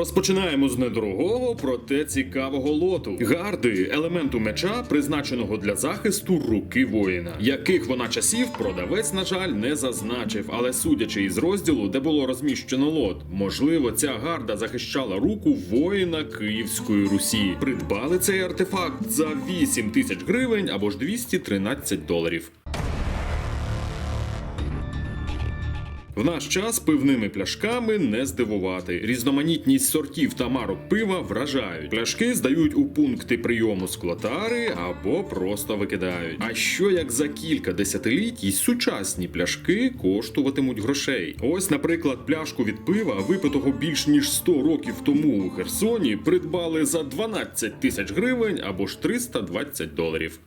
Розпочинаємо з недорогого, проте цікавого лоту. Гарди елементу меча, призначеного для захисту руки воїна. Яких вона часів продавець, на жаль, не зазначив, але судячи із розділу, де було розміщено лот, можливо, ця гарда захищала руку воїна Київської Русі. Придбали цей артефакт за 8 тисяч гривень або ж 213 доларів. В наш час пивними пляшками не здивувати. Різноманітність сортів та марок пива вражають. Пляшки здають у пункти прийому склотари або просто викидають. А що як за кілька десятиліть й сучасні пляшки коштуватимуть грошей? Ось, наприклад, пляшку від пива, випитого більш ніж 100 років тому у Херсоні, придбали за 12 тисяч гривень або ж 320 доларів.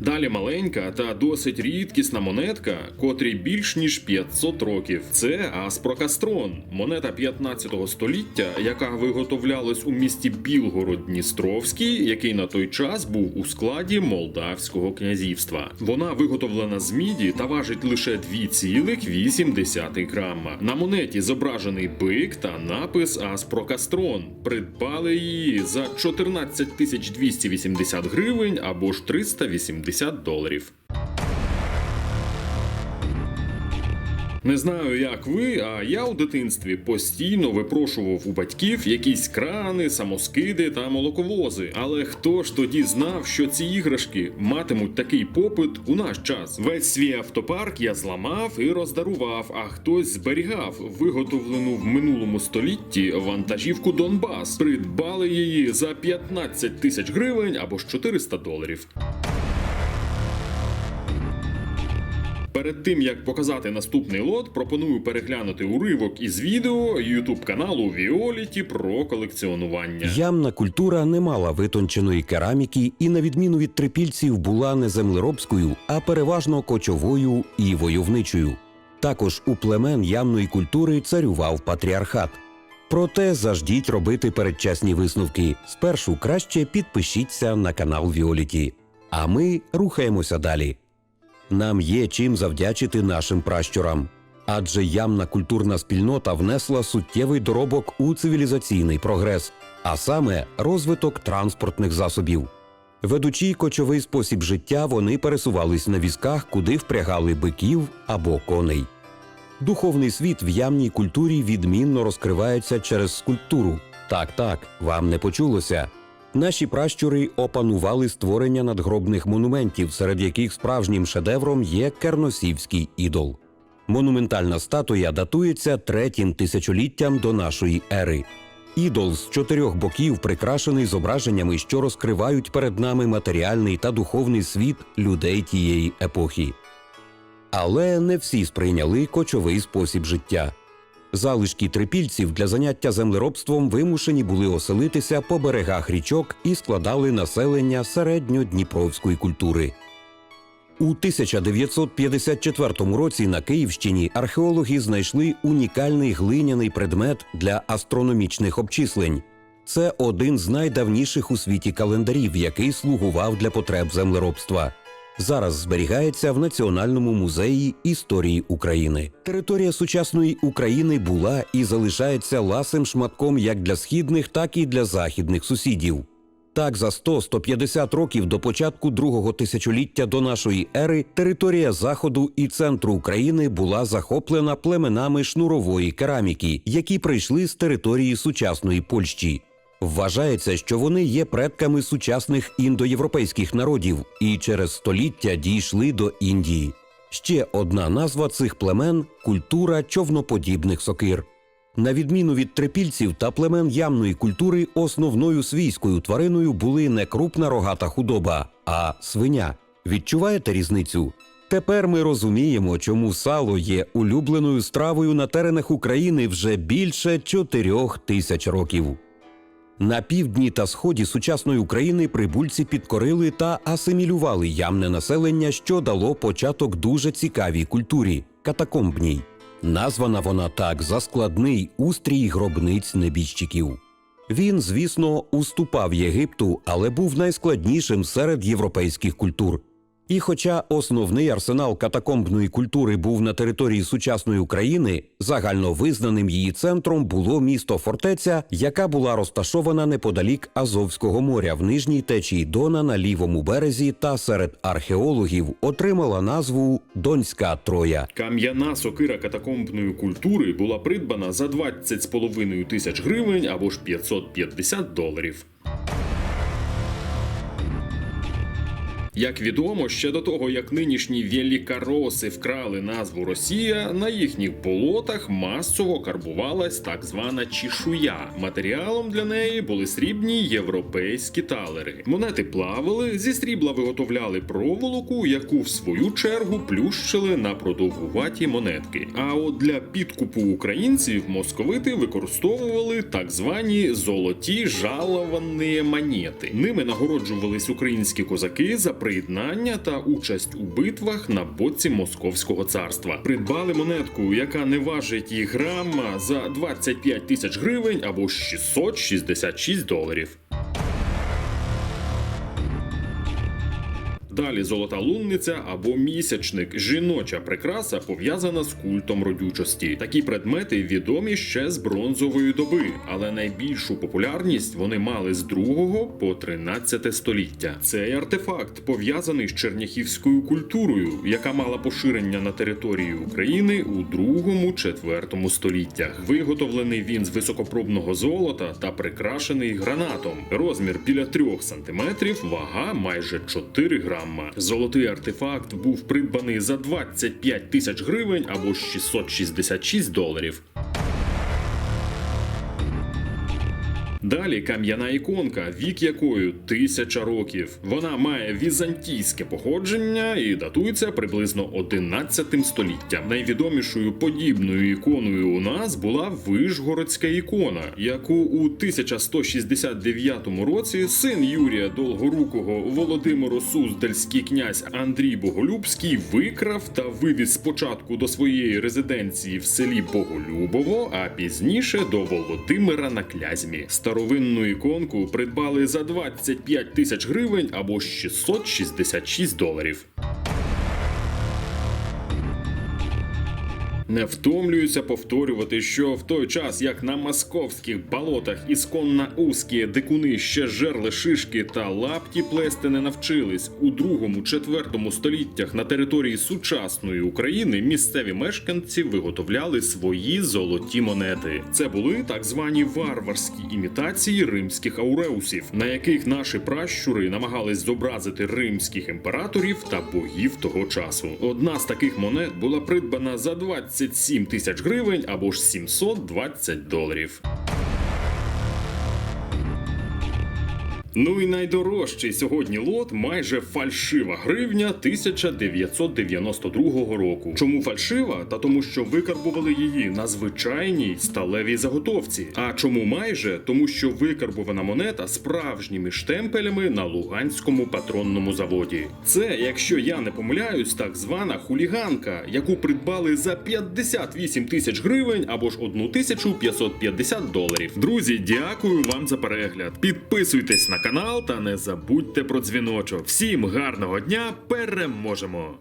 Далі маленька та досить рідкісна монетка, котрій більш ніж 500 років. Це Аспрокастрон, монета 15 століття, яка виготовлялась у місті Білгород Дністровський, який на той час був у складі Молдавського князівства. Вона виготовлена з міді та важить лише 2,8 грама. На монеті зображений бик та напис Аспрокастрон. Придбали її за 14 280 гривень або ж 380 доларів. Не знаю, як ви, а я у дитинстві постійно випрошував у батьків якісь крани, самоскиди та молоковози. Але хто ж тоді знав, що ці іграшки матимуть такий попит у наш час? Весь свій автопарк я зламав і роздарував, а хтось зберігав виготовлену в минулому столітті вантажівку Донбас. Придбали її за 15 тисяч гривень або ж 400 доларів. Перед тим як показати наступний лот, пропоную переглянути уривок із відео YouTube каналу Віоліті про колекціонування. Ямна культура не мала витонченої кераміки і, на відміну від трипільців, була не землеробською, а переважно кочовою і войовничою. Також у племен ямної культури царював патріархат. Проте заждіть робити передчасні висновки. Спершу краще підпишіться на канал Віоліті. А ми рухаємося далі. Нам є чим завдячити нашим пращурам. Адже ямна культурна спільнота внесла суттєвий доробок у цивілізаційний прогрес, а саме розвиток транспортних засобів. Ведучи кочовий спосіб життя, вони пересувались на візках, куди впрягали биків або коней. Духовний світ в ямній культурі відмінно розкривається через скульптуру. Так, так, вам не почулося. Наші пращури опанували створення надгробних монументів, серед яких справжнім шедевром є керносівський ідол. Монументальна статуя датується третім тисячоліттям до нашої ери. Ідол з чотирьох боків прикрашений зображеннями, що розкривають перед нами матеріальний та духовний світ людей тієї епохи. Але не всі сприйняли кочовий спосіб життя. Залишки трипільців для заняття землеробством вимушені були оселитися по берегах річок і складали населення середньодніпровської культури. У 1954 році на Київщині археологи знайшли унікальний глиняний предмет для астрономічних обчислень. Це один з найдавніших у світі календарів, який слугував для потреб землеробства. Зараз зберігається в Національному музеї історії України. Територія сучасної України була і залишається ласим шматком як для східних, так і для західних сусідів. Так, за 100-150 років до початку другого тисячоліття до нашої ери територія заходу і центру України була захоплена племенами шнурової кераміки, які прийшли з території сучасної Польщі. Вважається, що вони є предками сучасних індоєвропейських народів і через століття дійшли до Індії. Ще одна назва цих племен культура човноподібних сокир. На відміну від трипільців та племен ямної культури, основною свійською твариною були не крупна рогата худоба, а свиня. Відчуваєте різницю? Тепер ми розуміємо, чому сало є улюбленою стравою на теренах України вже більше чотирьох тисяч років. На півдні та сході сучасної України прибульці підкорили та асимілювали ямне населення, що дало початок дуже цікавій культурі катакомбній. Названа вона так за складний устрій гробниць небіжчиків. Він, звісно, уступав Єгипту, але був найскладнішим серед європейських культур. І хоча основний арсенал катакомбної культури був на території сучасної України, загальновизнаним її центром було місто фортеця, яка була розташована неподалік Азовського моря в нижній течії Дона на лівому березі та серед археологів отримала назву Донська Троя. Кам'яна сокира катакомбної культури була придбана за 20,5 тисяч гривень або ж 550 доларів. Як відомо, ще до того, як нинішні великороси вкрали назву Росія, на їхніх болотах масово карбувалась так звана чешуя. Матеріалом для неї були срібні європейські талери. Монети плавали, зі срібла виготовляли проволоку, яку в свою чергу плющили на продовгуваті монетки. А от для підкупу українців московити використовували так звані золоті жаловані монети. Ними нагороджувались українські козаки за приєднання та участь у битвах на боці Московського царства. Придбали монетку, яка не важить і грама за 25 тисяч гривень або 666 доларів. Далі золота лунниця або місячник жіноча прикраса пов'язана з культом родючості. Такі предмети відомі ще з бронзової доби, але найбільшу популярність вони мали з 2 по 13 століття. Цей артефакт пов'язаний з черняхівською культурою, яка мала поширення на території України у 2-4 століттях. Виготовлений він з високопробного золота та прикрашений гранатом. Розмір біля 3 см, вага майже 4 грама. Золотий артефакт був придбаний за 25 тисяч гривень або 666 доларів. Далі кам'яна іконка, вік якої тисяча років. Вона має візантійське походження і датується приблизно 11 століттям. Найвідомішою подібною іконою у нас була Вишгородська ікона, яку у 1169 році син Юрія Долгорукого Володимиру Суздальський князь Андрій Боголюбський викрав та вивіз спочатку до своєї резиденції в селі Боголюбово, а пізніше до Володимира на Клязьмі. Старовинну іконку придбали за 25 тисяч гривень або 666 доларів. Не втомлююся повторювати, що в той час, як на московських болотах ісконно узкі дикуни ще жерли шишки та лапті плести не навчились, у другому-четвертому століттях на території сучасної України місцеві мешканці виготовляли свої золоті монети. Це були так звані варварські імітації римських ауреусів, на яких наші пращури намагались зобразити римських імператорів та богів того часу. Одна з таких монет була придбана за 27 тисяч гривень або ж 720 доларів. Ну і найдорожчий сьогодні лот майже фальшива гривня 1992 року. Чому фальшива? Та тому, що викарбували її на звичайній сталевій заготовці. А чому майже? Тому що викарбувана монета справжніми штемпелями на Луганському патронному заводі. Це, якщо я не помиляюсь, так звана хуліганка, яку придбали за 58 тисяч гривень або ж 1550 доларів. Друзі, дякую вам за перегляд. Підписуйтесь на канал та не забудьте про дзвіночок. Всім гарного дня! Переможемо!